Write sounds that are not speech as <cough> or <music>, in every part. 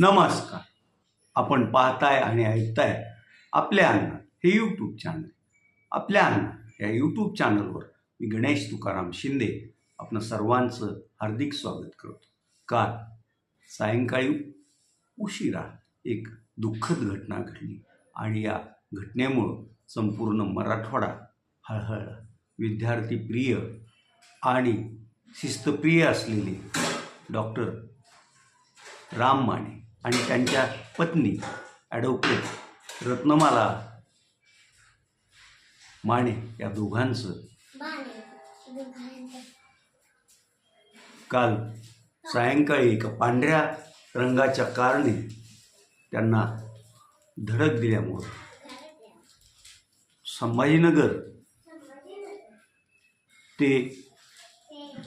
नमस्कार. आपण पाहताय आणि ऐकताय आपल्या अन्न हे यूट्यूब चॅनल आपल्या अन्न या यूट्यूब चॅनलवर मी गणेश तुकाराम शिंदे आपण सर्वांचं हार्दिक स्वागत करतो. काल सायंकाळी उशिरा एक दुःखद घटना घडली आणि या घटनेमुळं संपूर्ण मराठवाडा हळहळ. विद्यार्थी प्रिय आणि शिस्तप्रिय असलेले डॉक्टर राम माने आणि त्यांच्या पत्नी ॲडव्होकेट रत्नमाला माने या दोघांचं काल सायंकाळी एका पांढऱ्या रंगाच्या कारने त्यांना धडक दिल्यामुळं संभाजीनगर ते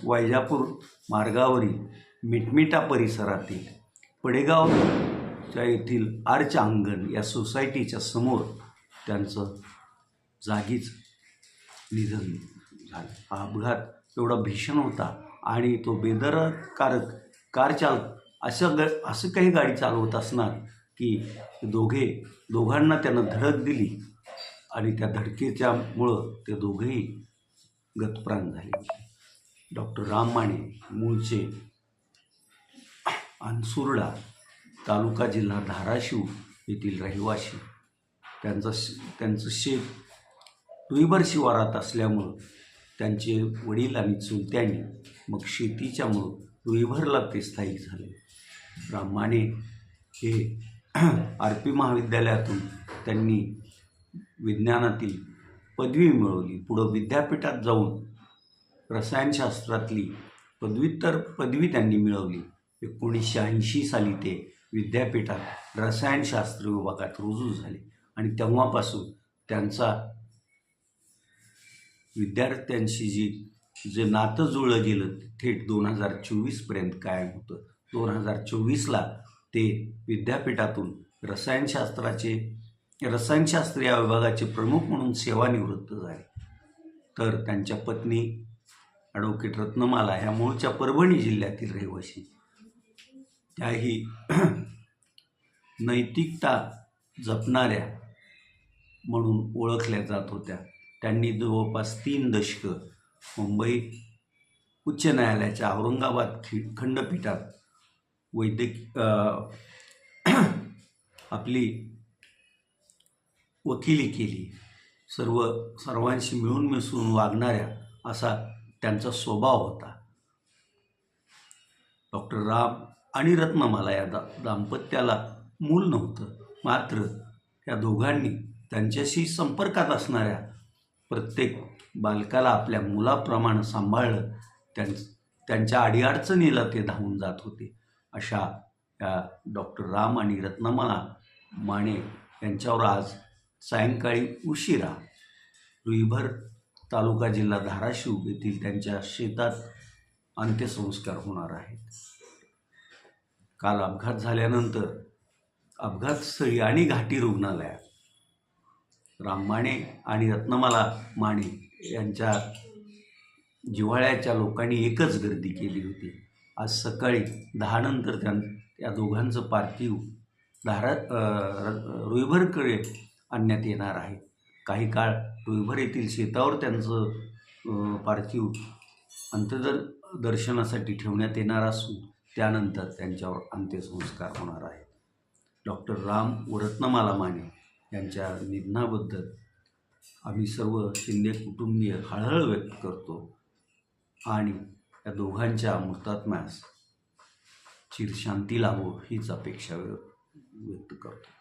वैजापूर मार्गावरील मिटमिटा परिसरातील पडेगावच्या येथील आर्च अंगण या सोसायटीच्या समोर त्यांचं जागीच निधन झालं. हा अपघात एवढा भीषण होता आणि तो बेदरकारक कार चाल असं ग असं काही गाडी चालवत असणार की दोघे दोघांना त्यानं धडक दिली आणि त्या धडकेच्यामुळं ते दोघेही गतप्राण झाले. डॉक्टर राम माने मूळचे अनसुर्डा तालुका जिल्हा धाराशिव येथील रहिवाशी. त्यांचं श त्यांचं शेत टुईबर शिवारात असल्यामुळं त्यांचे वडील आणि चुलत्यांनी मग शेतीच्यामुळं रुईभरला ते स्थायिक झाले. राम माने हे <clears throat> आर पी महाविद्यालयातून त्यांनी विज्ञानातील पदवी मिळवली. पुढं विद्यापीठात जाऊन रसायनशास्त्रातली पदव्युत्तर पदवी त्यांनी मिळवली. एकोणीसशे ऐंशी साली ते विद्यापीठात रसायनशास्त्र विभागात रुजू झाले. आणि तेव्हापासून त्यांचा विद्यार्थ्यांशी जी जे नातं जुळलं गेलं थेट दोन हजार चोवीसपर्यंत कायम होतं. दोन हजार चोवीसला ते विद्यापीठातून रसायनशास्त्राचे रसायनशास्त्र या विभागाचे प्रमुख म्हणून सेवानिवृत्त झाले. तर त्यांच्या पत्नी ॲडव्होकेट रत्नमाला ह्या मूळच्या परभणी जिल्ह्यातील रहिवासी त्याही नैतिकता जपणाऱ्या म्हणून ओळखल्या जात होत्या. त्यांनी जवळपास तीन दशकं मुंबई उच्च न्यायालयाच्या औरंगाबाद खि खंडपीठात वैद्यक आपली वकिली केली. सर्व सर्वांशी मिळून मिसळून वागणाऱ्या असा त्यांचा स्वभाव होता. डॉक्टर राम आणि रत्नमाला या दा दाम्पत्याला मूल नव्हतं. मात्र या दोघांनी त्यांच्याशी संपर्कात असणाऱ्या प्रत्येक बालकाला आपल्या मुलाप्रमाणे सांभाळलं. त्यां त्यांच्या अडीअडचणीला ते धावून जात होते. अशा या डॉक्टर राम आणि रत्नमाला माने यांच्यावर आज सायंकाळी उशिरा रुईभर तालुका जिल्हा धाराशिव येथील त्यांच्या शेतात अंत्यसंस्कार होणार आहेत. काल अपघात झाल्यानंतर अपघातस्थळी आणि घाटी रुग्णालयात. राम माने आणि रत्नमाला माने यांच्या जिव्हाळ्याच्या लोकांनी एकच गर्दी केली होती. आज सकाळी दहानंतर त्यां त्या दोघांचं पार्थिव धारा रुईभरकडे आणण्यात येणार आहे. काही काळ रुईभर येथील शेतावर त्यांचं पार्थिव अंत्यदर दर्शनासाठी ठेवण्यात येणार असून त्यानंतर त्यांच्यावर अंत्यसंस्कार होणार आहेत. डॉक्टर राम व रत्नमाला माने यांच्या निधनाबद्दल आम्ही सर्व शिंदे कुटुंबीय हळहळ व्यक्त करतो आणि या दोघांच्या मृतात्म्यास चिरशांती लाभो हीच अपेक्षा व्यक्त करतो.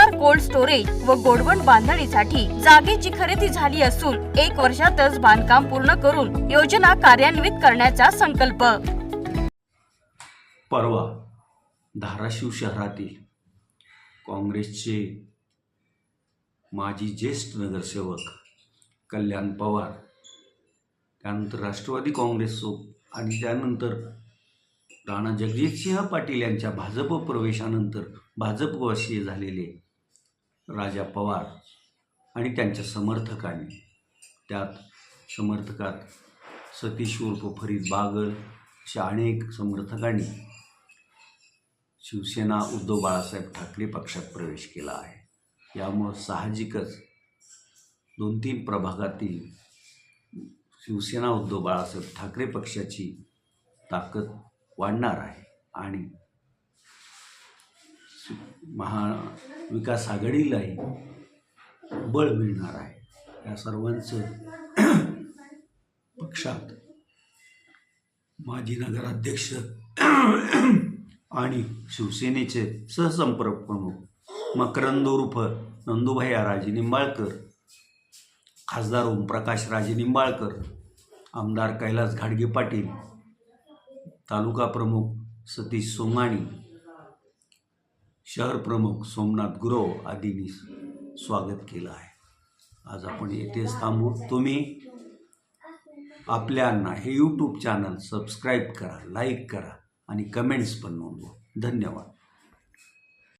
सोलार कोल्ड स्टोरेज व गोडवण बांधणीसाठी जागेची खरेदी झाली असून एक वर्षातच बांधकाम पूर्ण करून योजना कार्यान्वित करण्याचा संकल्प. परवा धाराशिव शहरातील काँग्रेसचे माजी ज्येष्ठ नगरसेवक कल्याण पवार त्यानंतर राष्ट्रवादी काँग्रेस आणि त्यानंतर राणा जगजितसिंह पाटील यांच्या भाजप प्रवेशानंतर भाजपवासीय झालेले राजा पवार आणि त्यांच्या समर्थकांनी. त्यात समर्थकात सतीश उर्फ फरीद बागल अशा अनेक समर्थकांनी शिवसेना उद्धव बाळासाहेब ठाकरे पक्षात प्रवेश केला आहे. यामुळं साहजिकच दोन तीन प्रभागातील शिवसेना उद्धव बाळासाहेब ठाकरे पक्षाची ताकद वाढणार आहे आणि महाविकास आघाडीलाही बळ मिळणार आहे. या सर्वांचं पक्षात माजी नगराध्यक्ष आणि शिवसेनेचे सहसंपर्क प्रमुख मकरंद उर्फ नंदुभाई राजे निंबाळकर खासदार ओमप्रकाश राजे निंबाळकर आमदार कैलास घाडगे पाटील तालुका प्रमुख सतीश सोमाणी शहर प्रमुख सोमनाथ गुरव आदींनी स्वागत केलं आहे. आज आपण येथेच थांबू. तुम्ही आपल्यांना हे यूट्यूब चॅनल सबस्क्राईब करा लाईक करा आणि कमेंट्स पण नोंदवा. धन्यवाद.